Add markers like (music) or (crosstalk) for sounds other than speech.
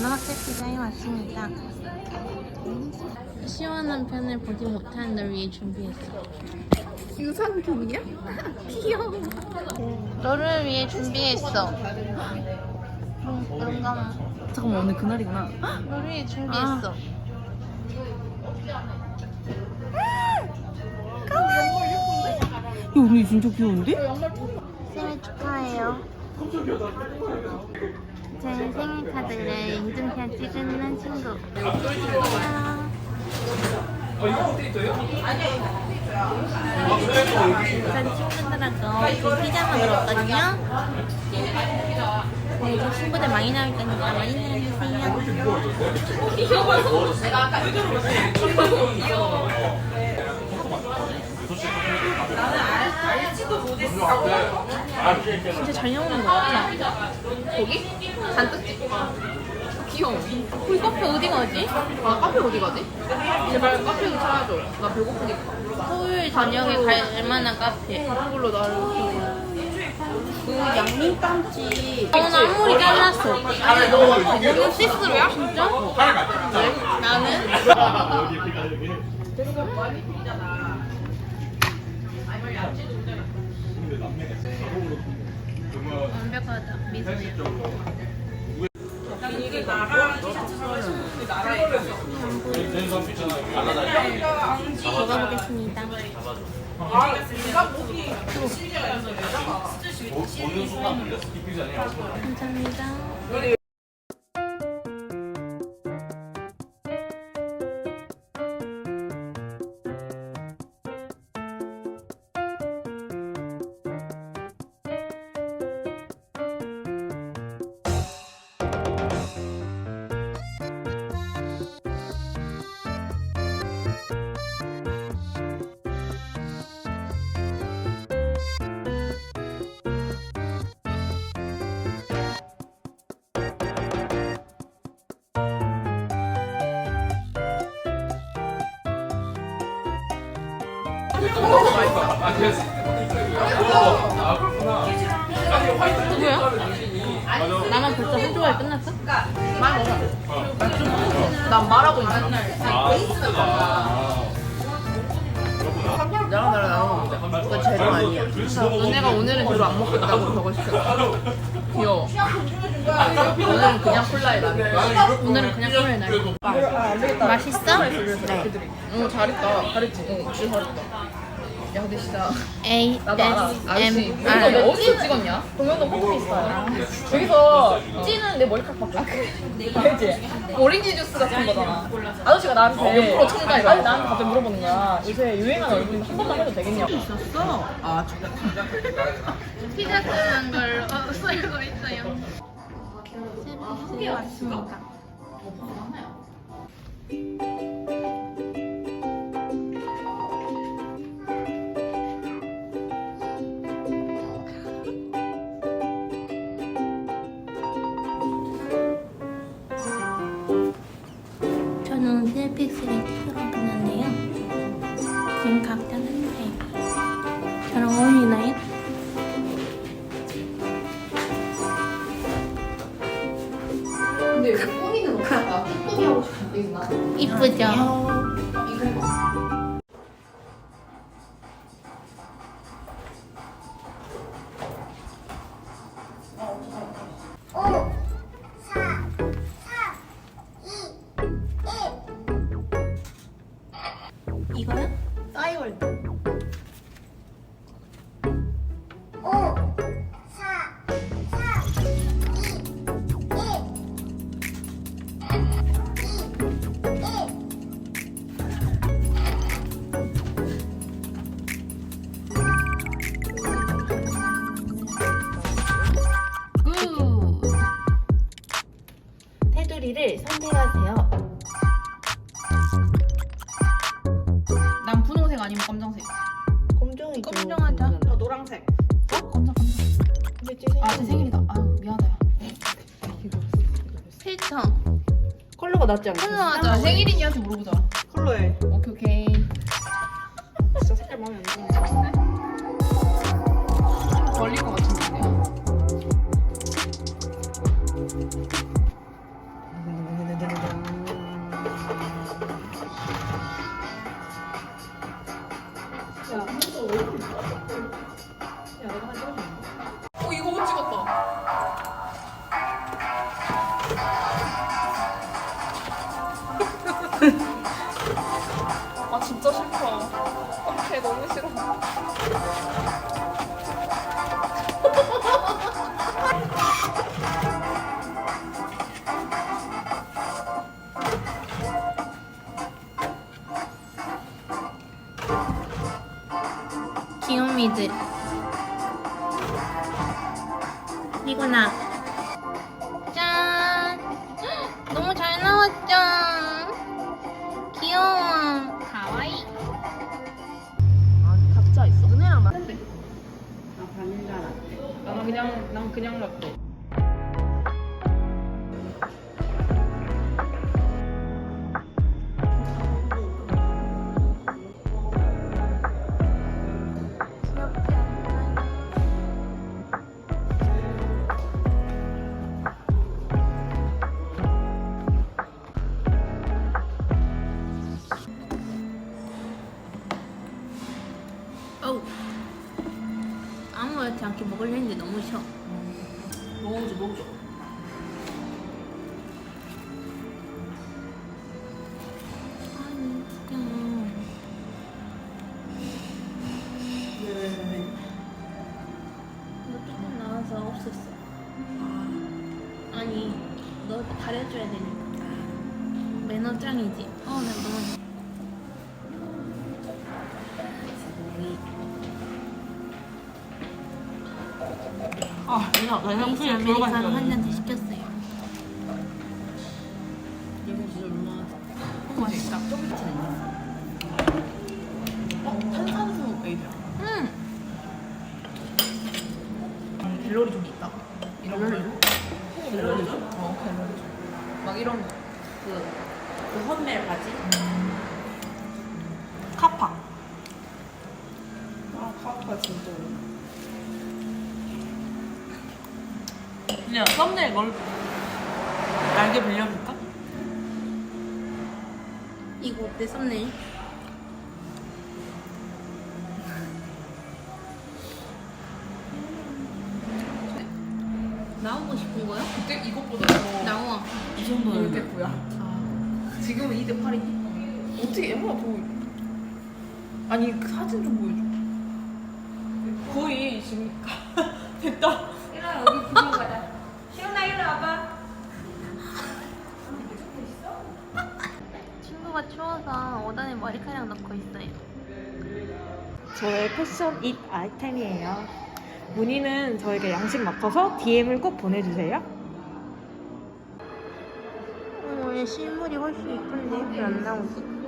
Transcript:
문어학교 피자에 왔습니다. 시원한 편을 보지 못한 널 위해 준비했어. 유산균이야? 귀여워. 너를 위해 준비했어. 뭔가 잠깐만 오늘 그날이구나. 너를 위해 준비했어. 야 언니 진짜 귀여운데? 생일 축하해요. 제 생일 카드를 인증샷 찍는 친구. 안녕. 전 친구들하고 그 피자 먹으러 왔거든요. 네, 이제 친구들 많이 나올 거니까 많이 사랑해주세요. 진짜 잘 나오는 거 같아. 거기? 잔뜩 찍고. 귀여워. 우리 카페 어디 가지? 아 카페 어디 가지? 제발 카페 좀 찾아줘. 나 배고프니까. 토요일 저녁에 갈 만한 카페. 그걸로 나를 그 양림빵집. 어, 나 앞머리 잘랐어. 아니 너 너는 시스루야? 진짜? 나는 완벽하다. 미소야. 먹어보겠습니다. 감사합니다. 누구야? 나만 벌써 한 조각 끝났어? 말 먹어. 난 말하고 있는데. 나랑 나랑 나눠 먹자. 그거 아니야. 너네가 오늘은 제로 안 먹겠다고 저걸 시켰어. 귀여워. 오늘은 그냥 콜라에 나. 오늘은 그냥 콜라 날. 맛있어? 네. 응 잘했다. 잘했지. 응 진짜 잘했다. 야 근데 진짜 A 나도 알아. S 아저씨. M 이거 R 너 어디서 찍었냐? 동영상 포토 있어요. 여기서 찌는 내 머리카락 막 알지? 오렌지 주스 같은 거잖아. 아저씨가 나한테 옆으로 첨가해. 아니 나한테 갑자기 물어보는 거야. 요새 유행하는 얼굴인데 한 번만 해도 되겠냐고. 있었어? 아 진짜. 피자 쓰는 걸로 어, 쓰고 있어요. 서비스에 왔습니다. 근데 여기 꾸미는 없다. 뚜껑이 하고 싶은 데 있나? 이쁘죠? 이거 해봐. 이거요? 싸이월드. 낫지 않겠어? 컬러 아, 하자. 생일이니한테 물어보자. 컬러에 오케이, 오케이. 진짜 색깔 마음에 안 드는 걸릴 것 같은데. 어 그냥 난 그냥 라떼. 않게 먹으려 했는데 너무 쉬워 먹어줘 먹어줘. 아니 진짜 너 조금 나와서 없었어. 아니 너 가려줘야 되니까. 매너 짱이지 아, 내가 나 아이스 아메리카노 한잔더 시켰어요 이거 진짜 얼마나 어, 맛있다. 어, 탄산수 에이드야. 응 갤러리 좀 있다. 이런 거. 갤러리죠? 어 갤러리 좀. 막 이런 거. 그, 그 헌멜 바지? 카파. 아, 카파 진짜. 그냥 썸네일 걸 날개 빌려줄까? 이거 어때 썸네일? 나오고 싶은 거야? 그때 이것보다 더 나와 이 정도는. 1대 9야. 지금은 2대 8이니? 어떻게 애가 더 아니 그 사진 좀 보여줘. 거의 지금 (laughs) 됐다. 친구가 추워서 오단에 머리카락 넣고 있어요 저의 패션 잇 아이템이에요. 문의는 저에게 양식 맡아서 DM을 꼭 보내주세요. 어, 얘 실물이 훨씬 이쁜데 왜 안 나오지?